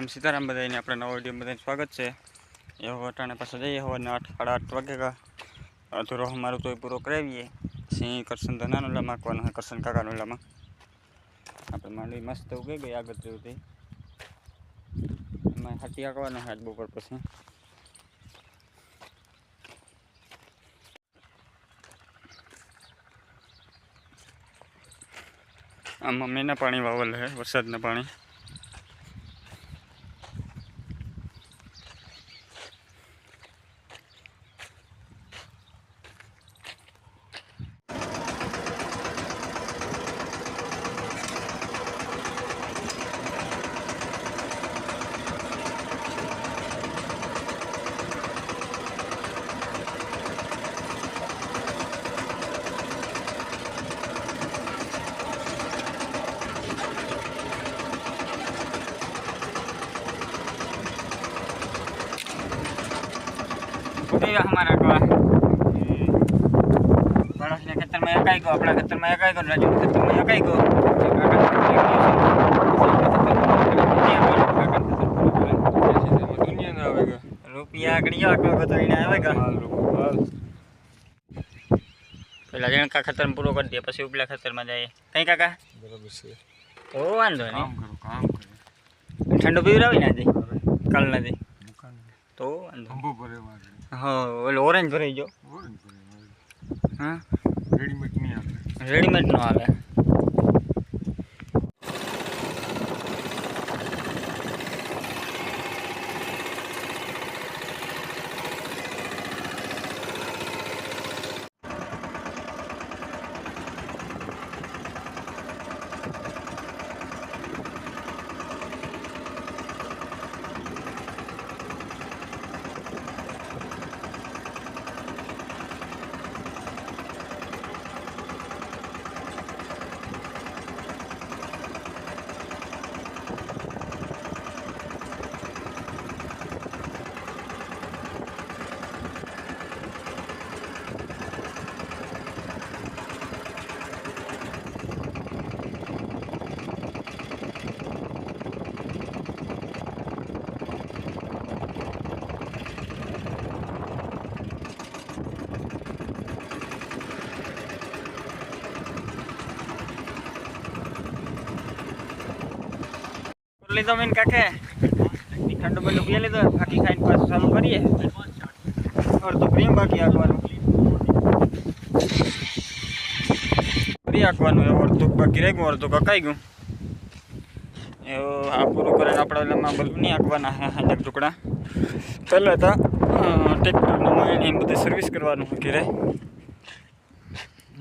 અમ સિતારમભાઈ ને આપણા નવા વિડિયો માં દન સ્વાગત છે ય હોટાને પાછો જઈએ હવાન 8 8 વાગે કા અધુરો અમારું તોય પૂરો કરાવીએ સીહી કરસન ધનાનો લા મારવાનું છે કરસન કાકાનો લામાં આપણે માં લઈ મસ્ત ઉગઈ ગઈ આ ગજૃતિ ને હટિયાકવાનું આજ બપોર પછી આ મમી ને પાણી વાવલ છે વરસાદ નું પાણી દેવા અમારા ટોળા માણસને ખેતરમાં એકાઈ ગયો આપણા ખેતરમાં એકાઈ ગયો રાજુ ખેતરમાં એકાઈ ગયો રૂપિયા ગણ્યા આખો તો એને આવે ગયા પેલા જણકા ખતર પૂરો કરી દે પછી ઉપલા ખતરમાં જાય કઈ કાકા બરાબર છે તો વાંધો નહીં કામ કરો ઠંડુ પીવડાવી ને આજે કાલ નથી તો વાંધો હા ઓલો ઓરેન્જ ભરાઈ ગયો ઓરેન્જ ભરાઈ ગયો હા રેડીમેડ નહીં રેડીમેડ નો આવે એ તો એમ કાકે ઠંડુ બલુ લે તો હાકી ખાઈન પાસ સન કરીએ ઓર તો ગ્રીમ બાકી આખવાનું કરી આખવાનું ઓર દુબ પાકી રે મોર તો કકાય ગયું એ ઓ આ પૂરું કરીને આપડેમાં બલુ નહી આખવાના અંદર ટુકડા પેલો તો ટ્રેક્ટર નું એને બધી સર્વિસ કરવાનું છે રે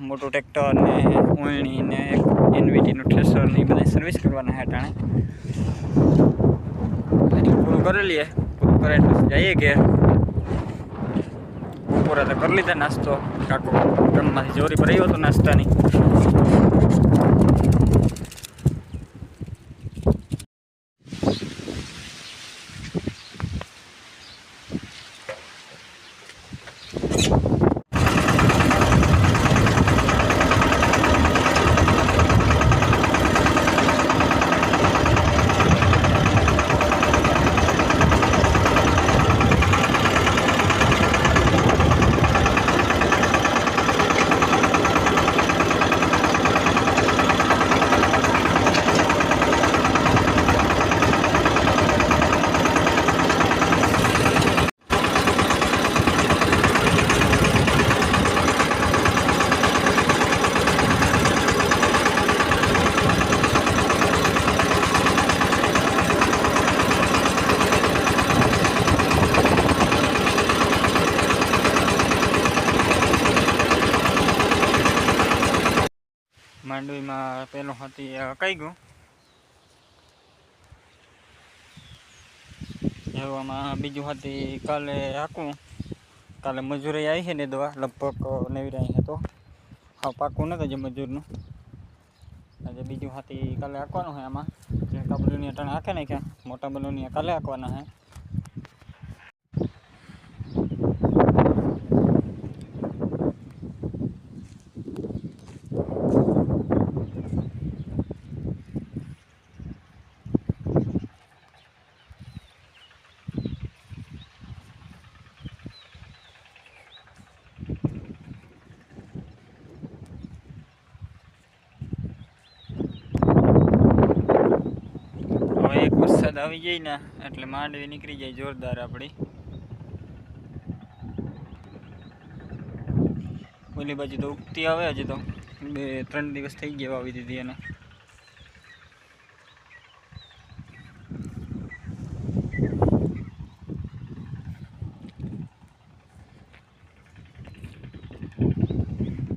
મોટો ટ્રેક્ટર ને ઓયણી ને એક એન્વિટી નો ટ્રેસર ની બધી સર્વિસ કરવાનું છે તાણે પૂરું કરી લઈએ પૂરું કરીને જઈએ ઘેર બપોરે તો કરી લીધા નાસ્તો કાકો ગામમાંથી જોરી ભરાયો આવ્યો હતો નાસ્તાની માંડવીમાં પેલું હતી કઈ ગયું એવામાં બીજું હતી કાલે હાકું કાલે મજૂરી આવી છે ને દવા લગભગ નેવી રહી હતો હા પાકું નથી જે મજૂરનું આજે બીજું હતી કાલે આંકવાનું છે આમાં જે કાબલુની અટાણે હાંકે નાખ્યા મોટા બલુની કાલે આંકવાના છે આવી જાય ને એટલે માંડવી નીકળી જાય જોરદાર આપણી ઓલી બાજુ તો ઉગતી આવે હજી તો બે ત્રણ દિવસ થઈ ગયા આવી દીધી એને